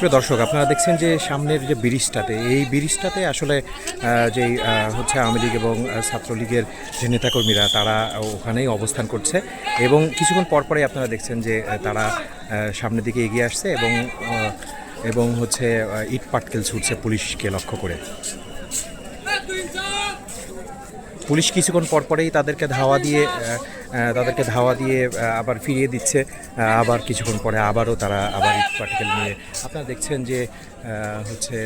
সুপ্রিয় দর্শক, আপনারা দেখছেন যে সামনের যে ব্রিজটাতে এই ব্রিজটাতে আসলে যেই হচ্ছে আওয়ামী লীগ এবং ছাত্রলীগের যে নেতাকর্মীরা, তারা ওখানেই অবস্থান করছে এবং কিছুক্ষণ পরপরই আপনারা দেখছেন যে তারা সামনের দিকে এগিয়ে আসছে এবং এবং হচ্ছে ইট পাটকেল ছুটছে পুলিশকে লক্ষ্য করে। পুলিশ কিছুক্ষণ পরপরেই তাদেরকে ধাওয়া দিয়ে তাদেরকে ধাওয়া দিয়ে আবার ফিরিয়ে দিচ্ছে। আবার কিছুক্ষণ পরে আবারও তারা আবার ইট পার্টিকেল নিয়ে আপনারা দেখছেন যে হচ্ছে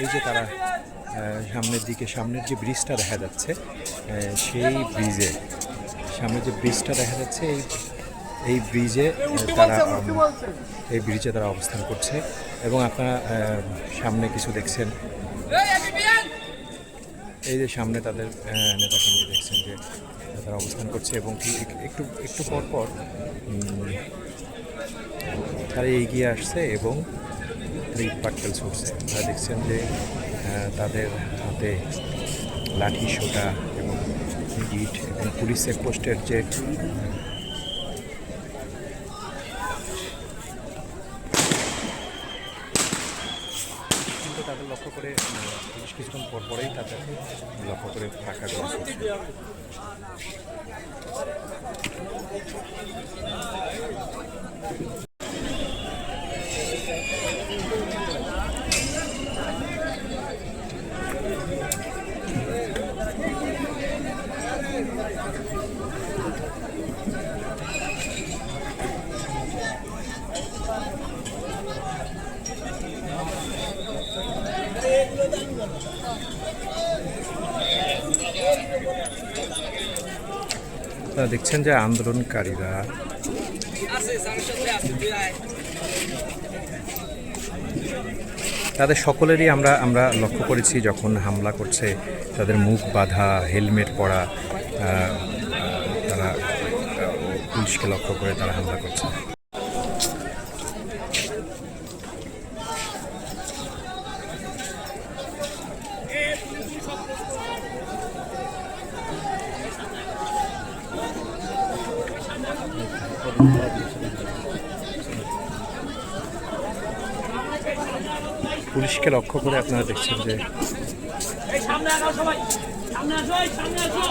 এই যে তারা সামনের দিকে সামনের যে ব্রিজটা দেখা যাচ্ছে সেই ব্রিজে সামনের যে ব্রিজটা দেখা যাচ্ছে এই এই ব্রিজে তারা এই ব্রিজে তারা অবস্থান করছে। এবং আপনারা সামনে কিছু দেখছেন। এই যে সামনে তাদের নেতা কিন্তু দেখছেন যে তারা অবস্থান করছে এবং একটু একটু পর পর তারা এগিয়ে আসছে এবং ইট পাটকেল ছুটছে। তারা দেখছেন যে তাদের হাতে লাঠি, সোটা এবং ইট এবং পুলিশ চেকপোস্টের যে কিন্তু তাদের লক্ষ্য করে আহ, পুলিশ কিছুক্ষণ পর পরেই তাদের লক্ষ্য করে ফাঁকা করে ছুটছে। আপনারা দেখছেন যে আন্দোলনকারীরা তাদের সকলেরই আমরা আমরা লক্ষ্য করেছি যখন হামলা করছে, তাদের মুখ বাঁধা, হেলমেট পরা তারা পুলিশকে লক্ষ্য করে তারা হামলা করছে। পুলিশকে লক্ষ্য করে আপনারা দেখছেন যে সামনে আসো সবাই। সামনে আসো সামনে আসো।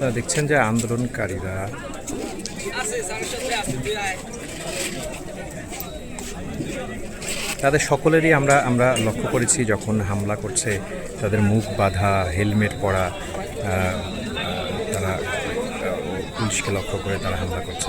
আপনারা দেখছেন যে আন্দোলনকারীরা তাদের সকলেরই আমরা আমরা লক্ষ্য করেছি যখন হামলা করছে, তাদের মুখ বাঁধা, হেলমেট পরা তারা পুলিশকে লক্ষ্য করে তারা হামলা করছে।